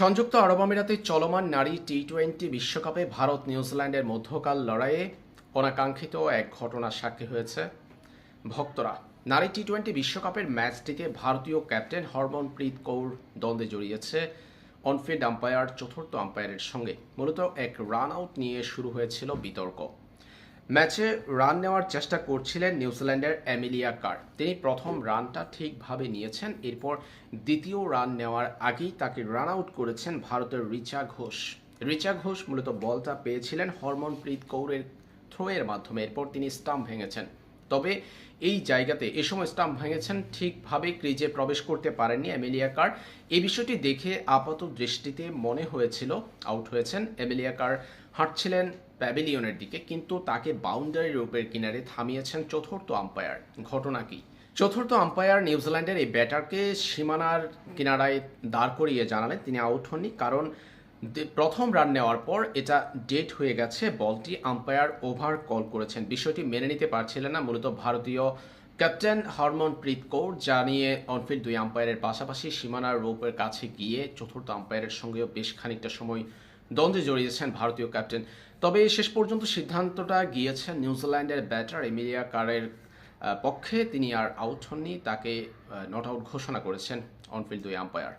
সংযুক্ত আরব আমিরাতে চলমান নারী টি টোয়েন্টি বিশ্বকাপে ভারত নিউজিল্যান্ডের মধ্যকাল লড়াইয়ে অনাকাঙ্ক্ষিত এক ঘটনার সাক্ষী হয়েছে। ভক্তরা, নারী টি টোয়েন্টি বিশ্বকাপের ম্যাচটিতে ভারতীয় ক্যাপ্টেন হরমনপ্রীত কৌর দ্বন্দ্বে জড়িয়েছে অনফিল্ড আম্পায়ার, চতুর্থ আম্পায়ারের সঙ্গে। মূলত এক রান আউট নিয়ে শুরু হয়েছিল বিতর্ক। ম্যাচে রান নেওয়ার চেষ্টা করছিলেন নিউজিল্যান্ডের অ্যামিলিয়া কার। তিনি প্রথম রানটা ঠিকভাবে নিয়েছেন, এরপর দ্বিতীয় রান নেওয়ার আগেই তাকে রান আউট করেছেন ভারতের রিচা ঘোষ। রিচা ঘোষ মূলত বলটা পেয়েছিলেন হরমনপ্রীত কৌরের থ্রোয়ের মাধ্যমে, এরপর তিনি স্টাম্প ভেঙেছেন। তবে এই জায়গাতে এ সময় স্টাম্প ভেঙেছেন ঠিকভাবে ক্রিজে প্রবেশ করতে পারেননি এমিলিয়া কার। এই বিষয়টি দেখে আপাত দৃষ্টিতে মনে হয়েছিল, আউট হয়েছেন। এমিলিয়া কার হাঁটছিলেন প্যাভিলিয়নের দিকে, কিন্তু তাকে বাউন্ডারি রূপের কিনারে থামিয়েছেন চতুর্থ আম্পায়ার। ঘটনা কি? চতুর্থ আম্পায়ার নিউজিল্যান্ডের এই ব্যাটারকে সীমানার কিনারায় দাঁড় করিয়ে জানালেন। তিনি আউট হননি কারণ প্রথম রান নেওয়ার পর এটা ডেট হয়ে গেছে, বলটি আম্পায়ার ওভার কল করেছেন। বিষয়টি মেনে নিতে পারছিলেন না, মূলত ভারতীয় ক্যাপ্টেন হরমনপ্রীত কৌর, যা নিয়ে অনফিল্ড দুই আম্পায়ারের পাশাপাশি সীমানার রোপের কাছে গিয়ে চতুর্থ আম্পায়ারের সঙ্গেও বেশ খানিকটা সময় দ্বন্দ্বে জড়িয়েছেন ভারতীয় ক্যাপ্টেন তবে শেষ পর্যন্ত সিদ্ধান্তটা গিয়েছেন নিউজিল্যান্ডের ব্যাটার এমিলিয়া কারের পক্ষে। তিনি আর আউট হননি, তাকে নট আউট ঘোষণা করেছেন অনফিল্ড দুই আম্পায়ার